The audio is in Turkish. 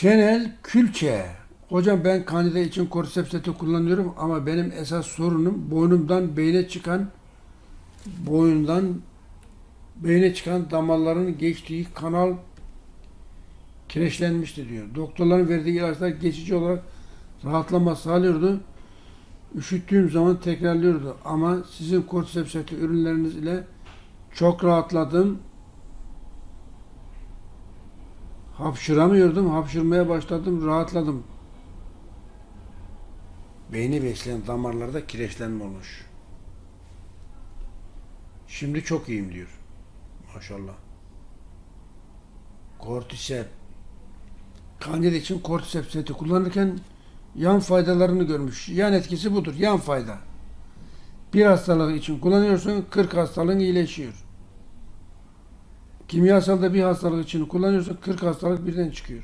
Şenel Külçe. Hocam ben kandida için kortisep seti kullanıyorum ama benim esas sorunum boynumdan beyne çıkan boyundan beyne çıkan damarların geçtiği kanal kireçlenmişti diyor. Doktorların verdiği ilaçlar geçici olarak rahatlama sağlıyordu. Üşüttüğüm zaman tekrarlıyordu. Ama sizin kortisep seti ürünleriniz ile çok rahatladım. Hapşıramıyordum. Hapşırmaya başladım. Rahatladım. Beyni besleyen damarlarda kireçlenme olmuş. Şimdi çok iyiyim diyor. Maşallah. Kortisep. Kandil için kortisep seti kullanırken yan faydalarını görmüş. Yan etkisi budur. Yan fayda. Bir hastalık için kullanıyorsun 40 hastalığın iyileşiyor. Kimyasalda bir hastalık için kullanıyorsun 40 hastalık birden çıkıyor.